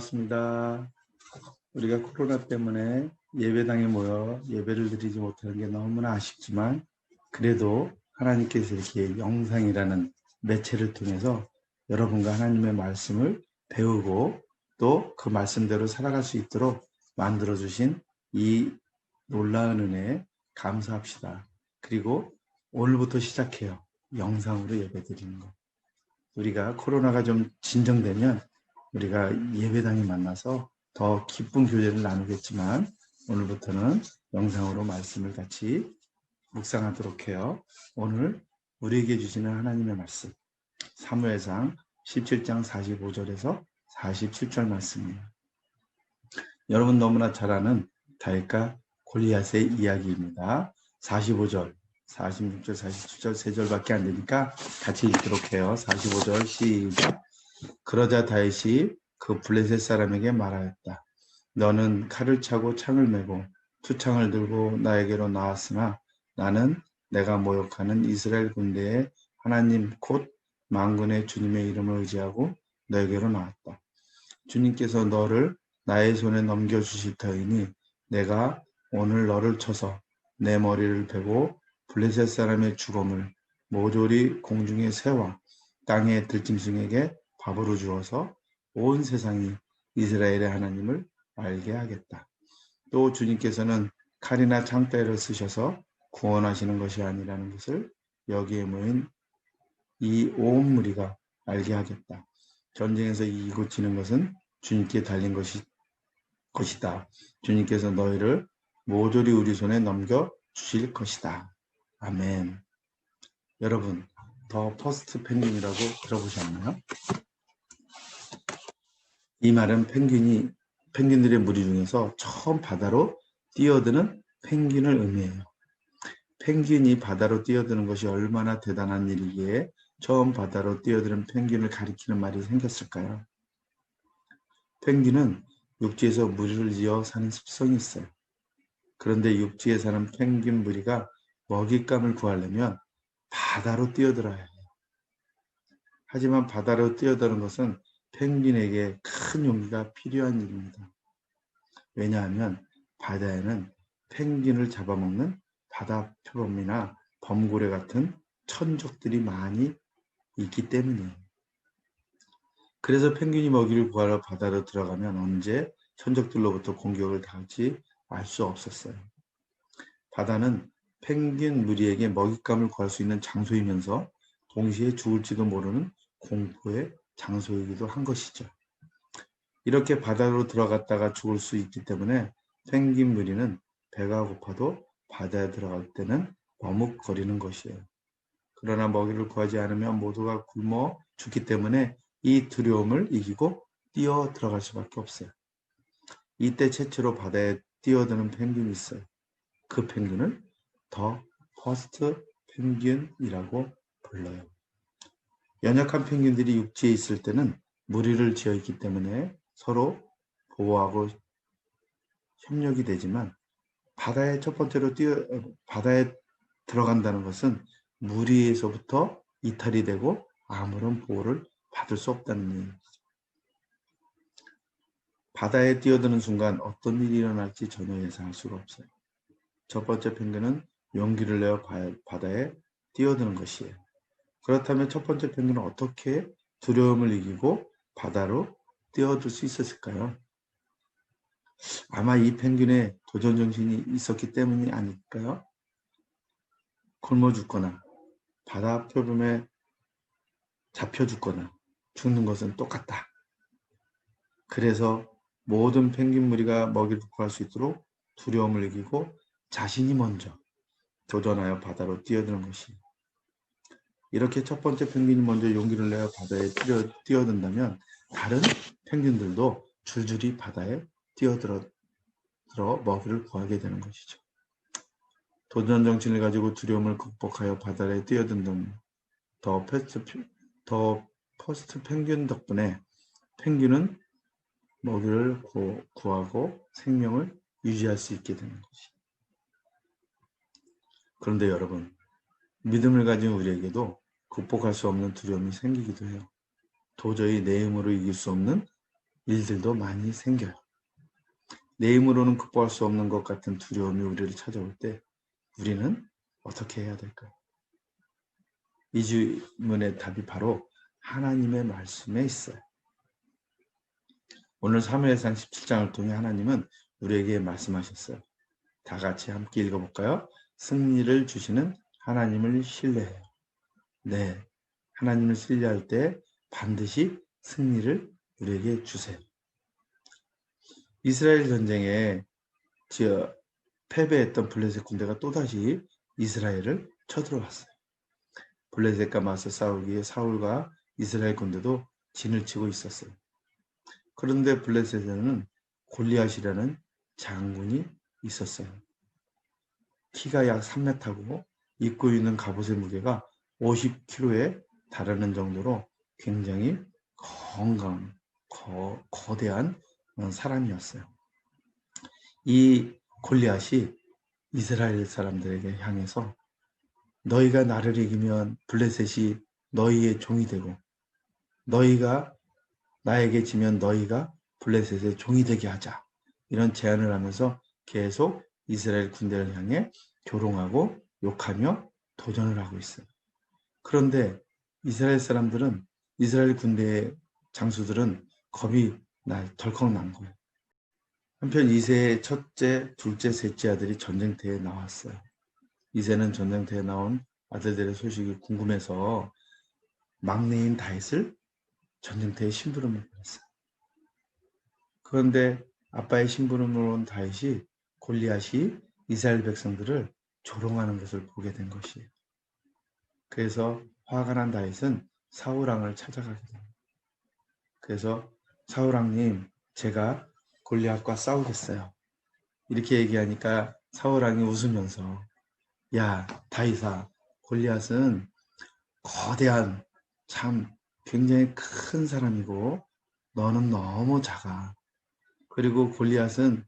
반갑습니다. 우리가 코로나 때문에 예배당에 모여 예배를 드리지 못하는 게 너무나 아쉽지만 그래도 하나님께서 이렇게 영상이라는 매체를 통해서 여러분과 하나님의 말씀을 배우고 또 그 말씀대로 살아갈 수 있도록 만들어 주신 이 놀라운 은혜에 감사합시다. 그리고 오늘부터 시작해요. 영상으로 예배 드리는 거. 우리가 코로나가 좀 진정되면 우리가 예배당에 만나서 더 기쁜 교제를 나누겠지만 오늘부터는 영상으로 말씀을 같이 묵상하도록 해요. 오늘 우리에게 주시는 하나님의 말씀 사무엘상 17장 45절에서 47절 말씀입니다. 여러분 너무나 잘 아는 다윗과 골리앗의 이야기입니다. 45절, 46절, 47절 세 절밖에 안 되니까 같이 읽도록 해요. 45절 시작. 그러자 다윗이 그 블레셋 사람에게 말하였다. 너는 칼을 차고 창을 메고 투창을 들고 나에게로 나왔으나 나는 내가 모욕하는 이스라엘 군대의 하나님 곧 만군의 주님의 이름을 의지하고 너에게로 나왔다. 주님께서 너를 나의 손에 넘겨주실 터이니 내가 오늘 너를 쳐서 내 머리를 베고 블레셋 사람의 죽음을 모조리 공중의 새와 땅의 들짐승에게 밥으로 주어서 온 세상이 이스라엘의 하나님을 알게 하겠다. 또 주님께서는 칼이나 창대를 쓰셔서 구원하시는 것이 아니라는 것을 여기에 모인 이 온 무리가 알게 하겠다. 전쟁에서 이기고 지는 것은 주님께 달린 것이, 것이다. 주님께서 너희를 모조리 우리 손에 넘겨 주실 것이다. 아멘. 여러분, 더 퍼스트 펭귄이라고 들어보셨나요? 이 말은 펭귄이 펭귄들의 무리 중에서 처음 바다로 뛰어드는 펭귄을 의미해요. 펭귄이 바다로 뛰어드는 것이 얼마나 대단한 일이기에 처음 바다로 뛰어드는 펭귄을 가리키는 말이 생겼을까요? 펭귄은 육지에서 무리를 지어 사는 습성이 있어요. 그런데 육지에 사는 펭귄 무리가 먹잇감을 구하려면 바다로 뛰어들어야 해요. 하지만 바다로 뛰어드는 것은 펭귄에게 큰 용기가 필요한 일입니다. 왜냐하면 바다에는 펭귄을 잡아먹는 바다 표범이나 범고래 같은 천적들이 많이 있기 때문이에요. 그래서 펭귄이 먹이를 구하러 바다로 들어가면 언제 천적들로부터 공격을 당할지 알 수 없었어요. 바다는 펭귄 무리에게 먹잇감을 구할 수 있는 장소이면서 동시에 죽을지도 모르는 공포의 장소이기도 한 것이죠. 이렇게 바다로 들어갔다가 죽을 수 있기 때문에 펭귄 무리는 배가 고파도 바다에 들어갈 때는 머뭇거리는 것이에요. 그러나 먹이를 구하지 않으면 모두가 굶어 죽기 때문에 이 두려움을 이기고 뛰어 들어갈 수밖에 없어요. 이때 최초로 바다에 뛰어드는 펭귄이 있어요. 그 펭귄을 더 퍼스트 펭귄이라고 불러요. 연약한 펭귄들이 육지에 있을 때는 무리를 지어 있기 때문에 서로 보호하고 협력이 되지만 바다에 첫 번째로 뛰어 바다에 들어간다는 것은 무리에서부터 이탈이 되고 아무런 보호를 받을 수 없다는 얘기죠. 바다에 뛰어드는 순간 어떤 일이 일어날지 전혀 예상할 수가 없어요. 첫 번째 펭귄은 용기를 내어 바다에 뛰어드는 것이에요. 그렇다면 첫 번째 펭귄은 어떻게 두려움을 이기고 바다로 뛰어들 수 있었을까요? 아마 이 펭귄의 도전 정신이 있었기 때문이 아닐까요? 굶어 죽거나 바다 표범에 잡혀 죽거나 죽는 것은 똑같다. 그래서 모든 펭귄 무리가 먹이를 구할 수 있도록 두려움을 이기고 자신이 먼저 도전하여 바다로 뛰어드는 것이 이렇게 첫 번째 펭귄이 먼저 용기를 내어 바다에 뛰어, 뛰어 든다면 다른 펭귄들도 줄줄이 바다에 뛰어들어 들어 먹이를 구하게 되는 것이죠. 도전 정신을 가지고 두려움을 극복하여 바다에 뛰어든다면 더 패스트 더 퍼스트 펭귄 덕분에 펭귄은 먹이를 구, 구하고 생명을 유지할 수 있게 되는 것이. 그런데 여러분, 믿음을 가진 우리에게도 극복할 수 없는 두려움이 생기기도 해요. 도저히 내 힘으로 이길 수 없는 일들도 많이 생겨요. 내 힘으로는 극복할 수 없는 것 같은 두려움이 우리를 찾아올 때 우리는 어떻게 해야 될까요? 이 질문의 답이 바로 하나님의 말씀에 있어요. 오늘 사무엘상 17장을 통해 하나님은 우리에게 말씀하셨어요. 다 같이 함께 읽어볼까요? 승리를 주시는 하나님을 신뢰해요. 네, 하나님을 신뢰할 때 반드시 승리를 우리에게 주세요. 이스라엘 전쟁에 패배했던 블레셋 군대가 또다시 이스라엘을 쳐들어왔어요. 블레셋과 맞서 싸우기에 사울과 이스라엘 군대도 진을 치고 있었어요. 그런데 블레셋에는 골리앗이라는 장군이 있었어요. 키가 약 3m고 입고 있는 갑옷의 무게가 50kg에 달하는 정도로 굉장히 건강, 거, 거대한 사람이었어요. 이 골리앗이 이스라엘 사람들에게 향해서 너희가 나를 이기면 블레셋이 너희의 종이 되고 너희가 나에게 지면 너희가 블레셋의 종이 되게 하자. 이런 제안을 하면서 계속 이스라엘 군대를 향해 조롱하고 욕하며 도전을 하고 있어요. 그런데 이스라엘 사람들은 이스라엘 군대의 장수들은 겁이 날 덜컥 난 거예요. 한편 이세의 첫째, 둘째, 셋째 아들이 전쟁터에 나왔어요. 이세는 전쟁터에 나온 아들들의 소식이 궁금해서 막내인 다윗을 전쟁터에 심부름을 했어요. 그런데 아빠의 심부름을 온 다윗이 골리앗이 이스라엘 백성들을 조롱하는 것을 보게 된 것이에요. 그래서 화가 난 다윗은 사울왕을 찾아가게 됩니다. 그래서 사울왕님, 제가 골리앗과 싸우겠어요. 이렇게 얘기하니까 사울왕이 웃으면서 야 다윗아 골리앗은 거대한 참 굉장히 큰 사람이고 너는 너무 작아. 그리고 골리앗은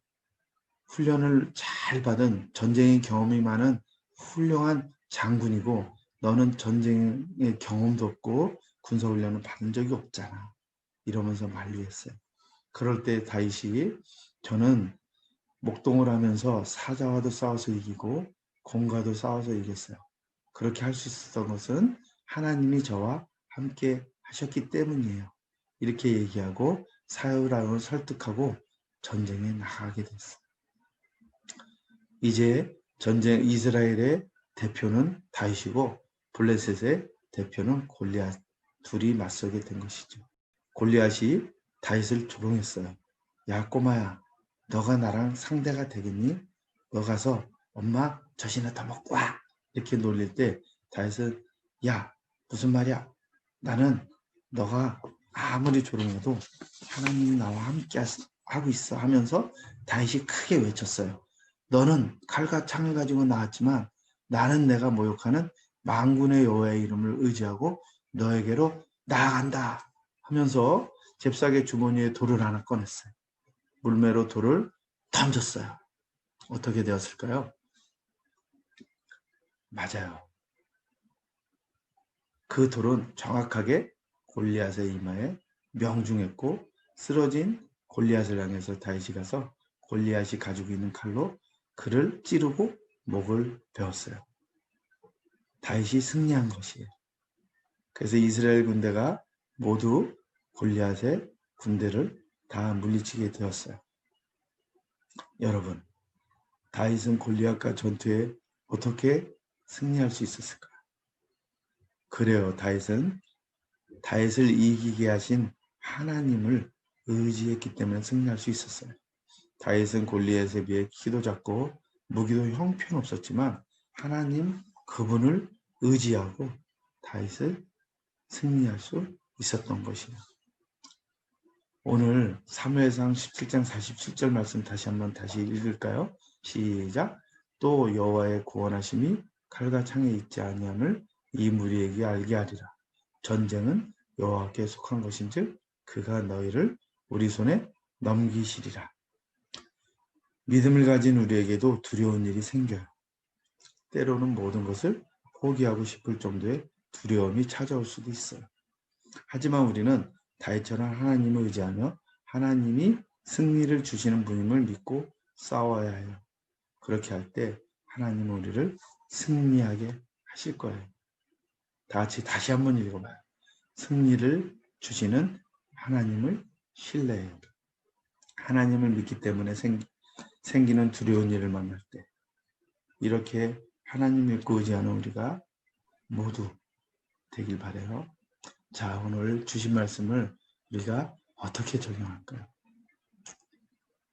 훈련을 잘 받은 전쟁의 경험이 많은 훌륭한 장군이고 너는 전쟁의 경험도 없고 군사훈련을 받은 적이 없잖아. 이러면서 만류했어요. 그럴 때 다윗이 저는 목동을 하면서 사자와도 싸워서 이기고 공과도 싸워서 이겼어요. 그렇게 할 수 있었던 것은 하나님이 저와 함께 하셨기 때문이에요. 이렇게 얘기하고 사울왕을 설득하고 전쟁에 나가게 됐어요. 이제 전쟁 이스라엘의 대표는 다윗이고 블레셋의 대표는 골리앗 둘이 맞서게 된 것이죠. 골리앗이 다윗을 조롱했어요. 야 꼬마야, 너가 나랑 상대가 되겠니? 너 가서 엄마 젖이나 더 먹고 와. 이렇게 놀릴 때 다윗은 야 무슨 말이야? 나는 너가 아무리 조롱해도 하나님이 나와 함께 하고 있어 하면서 다윗이 크게 외쳤어요. 너는 칼과 창을 가지고 나왔지만 나는 내가 모욕하는 망군의 여호와의 이름을 의지하고 너에게로 나아간다 하면서 잽싸게 주머니에 돌을 하나 꺼냈어요. 물매로 돌을 던졌어요. 어떻게 되었을까요? 맞아요. 그 돌은 정확하게 골리앗의 이마에 명중했고 쓰러진 골리앗을 향해서 다윗이 가서 골리앗이 가지고 있는 칼로 그를 찌르고 목을 베었어요. 다윗이 승리한 것이에요. 그래서 이스라엘 군대가 모두 골리앗의 군대를 다 물리치게 되었어요. 여러분, 다윗은 골리앗과 전투에 어떻게 승리할 수 있었을까요? 그래요. 다윗은 다윗을 이기게 하신 하나님을 의지했기 때문에 승리할 수 있었어요. 다윗은 골리앗에 비해 키도 작고 무기도 형편없었지만 하나님 그분을 의지하고 다윗을 승리할 수 있었던 것이에요. 오늘 3회상 17장 47절 말씀 다시 한번 다시 읽을까요? 시작. 또 여호와의 구원하심이 칼과 창에 있지 아니함을 이 무리에게 알게 하리라. 전쟁은 여호와께 속한 것인즉 그가 너희를 우리 손에 넘기시리라. 믿음을 가진 우리에게도 두려운 일이 생겨요. 때로는 모든 것을 포기하고 싶을 정도의 두려움이 찾아올 수도 있어요. 하지만 우리는 다윗처럼 하나님을 의지하며 하나님이 승리를 주시는 분임을 믿고 싸워야 해요. 그렇게 할 때 하나님은 우리를 승리하게 하실 거예요. 다 같이 다시 한번 읽어봐요. 승리를 주시는 하나님을 신뢰해요. 하나님을 믿기 때문에 생, 생기는 두려운 일을 만날 때 이렇게 하나님 믿고 의지하는 우리가 모두 되길 바래요. 자, 오늘 주신 말씀을 우리가 어떻게 적용할까요?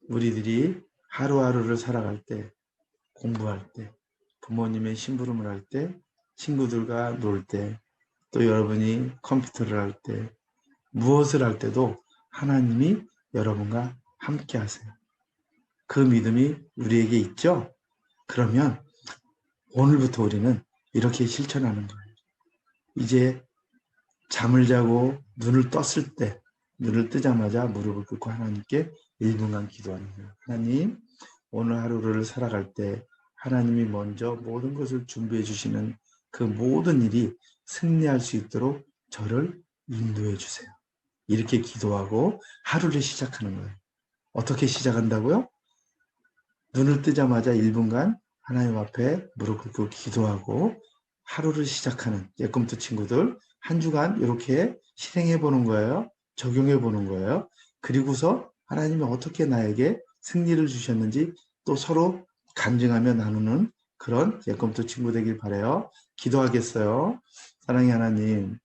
우리들이 하루하루를 살아갈 때, 공부할 때, 부모님의 심부름을 할 때, 친구들과 놀 때, 또 여러분이 컴퓨터를 할 때, 무엇을 할 때도 하나님이 여러분과 함께 하세요. 그 믿음이 우리에게 있죠? 그러면 오늘부터 우리는 이렇게 실천하는 거예요. 이제 잠을 자고 눈을 떴을 때, 눈을 뜨자마자 무릎을 꿇고 하나님께 1분간 기도하는 거예요. 하나님, 오늘 하루를 살아갈 때 하나님이 먼저 모든 것을 준비해 주시는 그 모든 일이 승리할 수 있도록 저를 인도해 주세요. 이렇게 기도하고 하루를 시작하는 거예요. 어떻게 시작한다고요? 눈을 뜨자마자 1분간 하나님 앞에 무릎 꿇고 기도하고 하루를 시작하는 예꿈트 친구들 한 주간 이렇게 실행해 보는 거예요. 적용해 보는 거예요. 그리고서 하나님이 어떻게 나에게 승리를 주셨는지 또 서로 간증하며 나누는 그런 예꿈트 친구 되길 바래요. 기도하겠어요. 사랑의 하나님,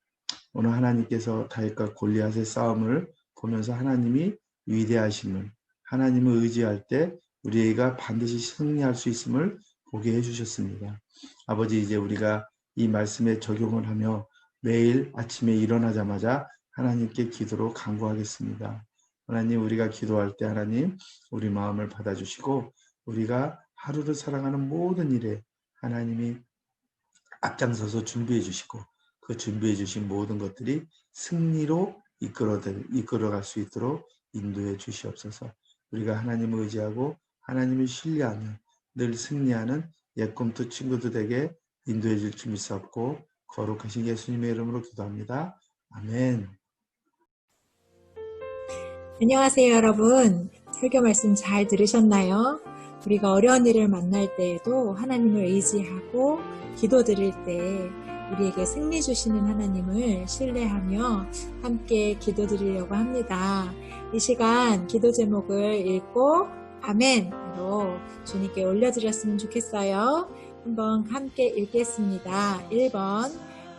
오늘 하나님께서 다윗과 골리앗의 싸움을 보면서 하나님이 위대하심을 하나님을 의지할 때 우리가 반드시 승리할 수 있음을 보게 해주셨습니다. 아버지 이제 우리가 이 말씀에 적용을 하며 매일 아침에 일어나자마자 하나님께 기도로 간구하겠습니다. 하나님 우리가 기도할 때 하나님 우리 마음을 받아주시고 우리가 하루를 살아가는 모든 일에 하나님이 앞장서서 준비해 주시고 그 준비해 주신 모든 것들이 승리로 이끌어 이끌어갈 수 있도록 인도해 주시옵소서. 우리가 하나님을 의지하고 하나님을 신뢰하며 늘 승리하는 예꿈투 친구들에게 인도해 줄 줄 믿사옵고 거룩하신 예수님의 이름으로 기도합니다. 아멘. 안녕하세요, 여러분. 설교 말씀 잘 들으셨나요? 우리가 어려운 일을 만날 때에도 하나님을 의지하고 기도 드릴 때 우리에게 승리 주시는 하나님을 신뢰하며 함께 기도 드리려고 합니다. 이 시간 기도 제목을 읽고 아멘으로 주님께 올려드렸으면 좋겠어요. 한번 함께 읽겠습니다. 1번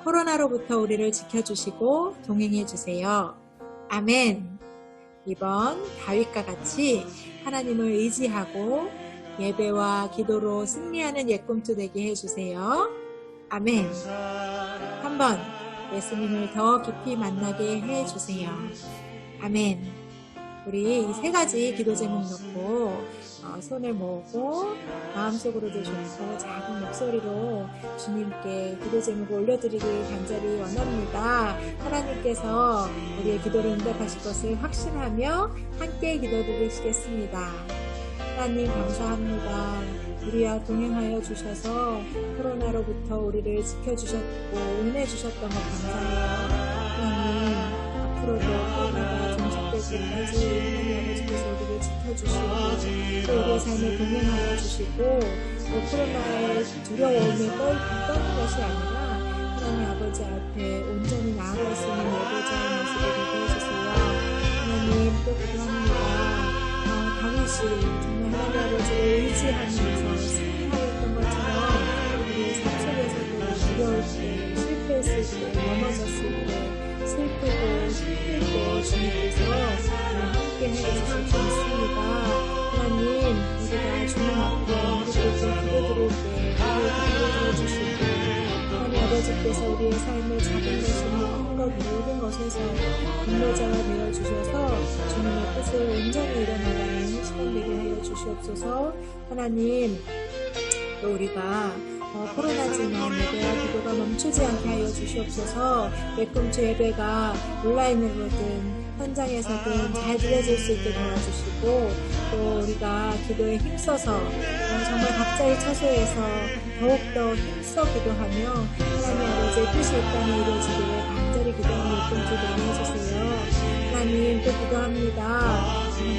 코로나로부터 우리를 지켜주시고 동행해 주세요. 아멘. 2번 다윗과 같이 하나님을 의지하고 예배와 기도로 승리하는 예꿈투 되게 해주세요. 아멘. 3번 예수님을 더 깊이 만나게 해주세요. 아멘. 우리 이 세 가지 기도 제목 놓고 어, 손을 모으고 마음속으로도 좋고 작은 목소리로 주님께 기도 제목을 올려드리길 간절히 원합니다. 하나님께서 우리의 기도를 응답하실 것을 확신하며 함께 기도드리시겠습니다. 하나님 감사합니다. 우리와 동행하여 주셔서 코로나로부터 우리를 지켜주셨고 은혜 주셨던 것 감사해요. 하나님 앞으로도 코로나가 때까지 하나님 아버지께서 우리를 지켜주시고 또 우리의 삶에 동행하여 주시고 또 코로나의 두려움에 떨, 떠는 것이 아니라 하나님 아버지 앞에 온전히 나아갈 수 있는 예배자의 모습을 되게 해주세요. 하나님 또 기도합니다. 어, 다윗이 정말 하나님 아버지를 의지하면서 승리하였던 것처럼 우리 삶 속에서도 두려울 때, 실패했을 때, 넘어졌을 때, 슬프고 힘들고 주님께서 우리와 함께 해주실 수 있습니다. 하나님, 우리가 주님 앞에 무릎 꿇고 기도드릴 때 우리를 기도해 주시고 하나님 아버지께서 우리의 삶을 작은 것이나 큰것 모든 것에서 인도자가 되어 주셔서 주님의 뜻을 온전히 일어나가는 시간 되게 하여 주시옵소서. 하나님 또 우리가 어, 코로나지만 예배와 기도가 멈추지 않게 하여 주시옵소서 매꿈치 예배가 온라인으로든 현장에서든 잘 드려질 수 있게 도와주시고 또 우리가 기도에 힘써서 어, 정말 각자의 처소에서 더욱더 힘써 기도하며 하나님 아버지의 뜻이 이 땅에 이루어지기를 간절히 기도하는 예꿈치 되게 해주세요 하나님 또 기도합니다.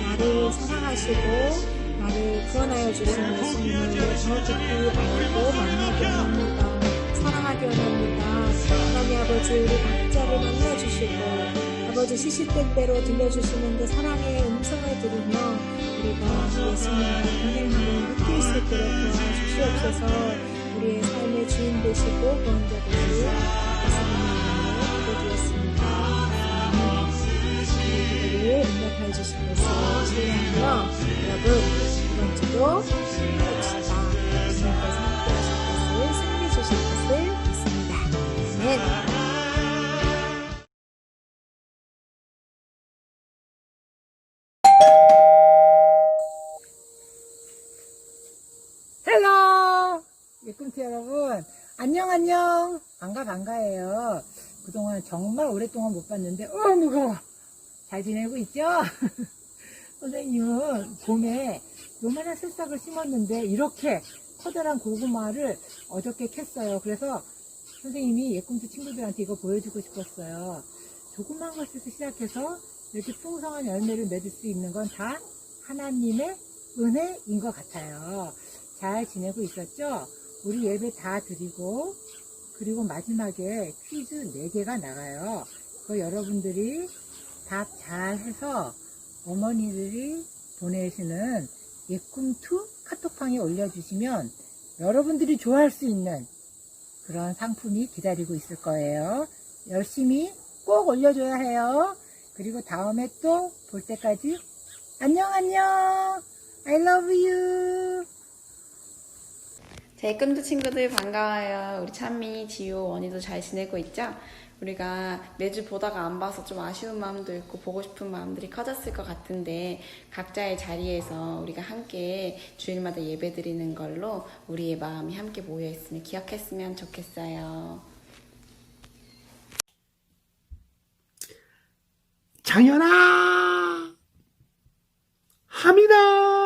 나를 사랑하시고 나를 구원하여 주신 예수님을 더 깊이 알고 만나게 합니다. 사랑하게 원합니다. 하나님 아버지 우리 각자를 만나주시고 아버지 시시때때로 들려주시는 그 사랑의 음성을 들으며 우리가 예수님과 동행함을 느낄 수 있도록 도와주시옵소서 우리의 삶의 주인 되시고 구원자 이름으로 기도드렸습니다. 기도를 응답하여 주신 것을 신뢰하며 여러분 이번 주도 힘냅시다. 주님께서 함께 하실 것을 승리 주실 것을 믿습니다. 아멘. 예꿈치 여러분, 안녕, 안녕! 반가, 반가예요. 그동안 정말 오랫동안 못 봤는데, 어, 무거워! 잘 지내고 있죠? 선생님은 봄에 요만한 새싹을 심었는데, 이렇게 커다란 고구마를 어저께 캤어요. 그래서 선생님이 예꿈치 친구들한테 이거 보여주고 싶었어요. 조그만 것에서 시작해서 이렇게 풍성한 열매를 맺을 수 있는 건 다 하나님의 은혜인 것 같아요. 잘 지내고 있었죠? 우리 예배 다 드리고, 그리고 마지막에 퀴즈 4개가 나가요. 그 여러분들이 답잘 해서 어머니들이 보내시는 예꿈투 카톡방에 올려주시면 여러분들이 좋아할 수 있는 그런 상품이 기다리고 있을 거예요. 열심히 꼭 올려줘야 해요. 그리고 다음에 또 볼 때까지 안녕, 안녕! I love you! 제 꿈도 친구들 반가워요. 우리 찬미, 지효, 원희도 잘 지내고 있죠? 우리가 매주 보다가 안 봐서 좀 아쉬운 마음도 있고 보고 싶은 마음들이 커졌을 것 같은데 각자의 자리에서 우리가 함께 주일마다 예배 드리는 걸로 우리의 마음이 함께 모여 있으니 기억했으면 좋겠어요. 장현아, 하민아,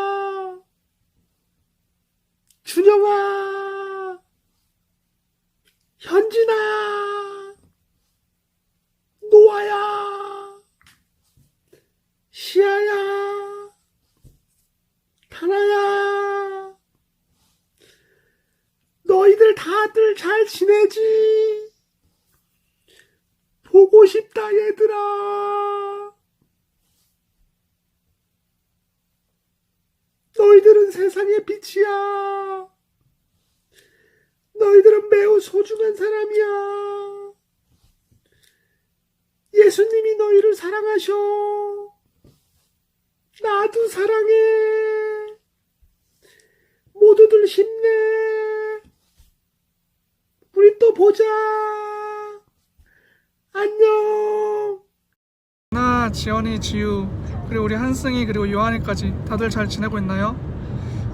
준영아, 현진아, 노아야, 시아야, 타나야, 너희들 다들 잘 지내지? 보고 싶다 얘들아. 너희들은 세상의 빛이야. 너희들은 매우 소중한 사람이야. 예수님이 너희를 사랑하셔. 나도 사랑해. 모두들 힘내. 우리 또 보자. 안녕. 나, 지연이, 지우, 그리고 우리 한승이, 그리고 요한이까지 다들 잘 지내고 있나요?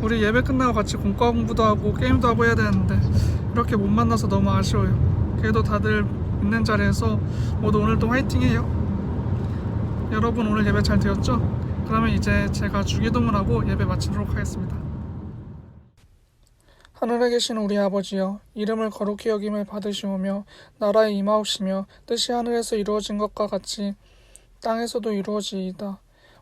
우리 예배 끝나고 같이 공과 공부도 하고 게임도 하고 해야 되는데 이렇게 못 만나서 너무 아쉬워요. 그래도 다들 있는 자리에서 모두 오늘도 화이팅해요. 여러분 오늘 예배 잘 되었죠? 그러면 이제 제가 주기도문 하고 예배 마치도록 하겠습니다. 하늘에 계신 우리 아버지여 이름을 거룩히 여김을 받으시오며 나라에 임하옵시며 뜻이 하늘에서 이루어진 것과 같이 땅에서도 이루어지이다.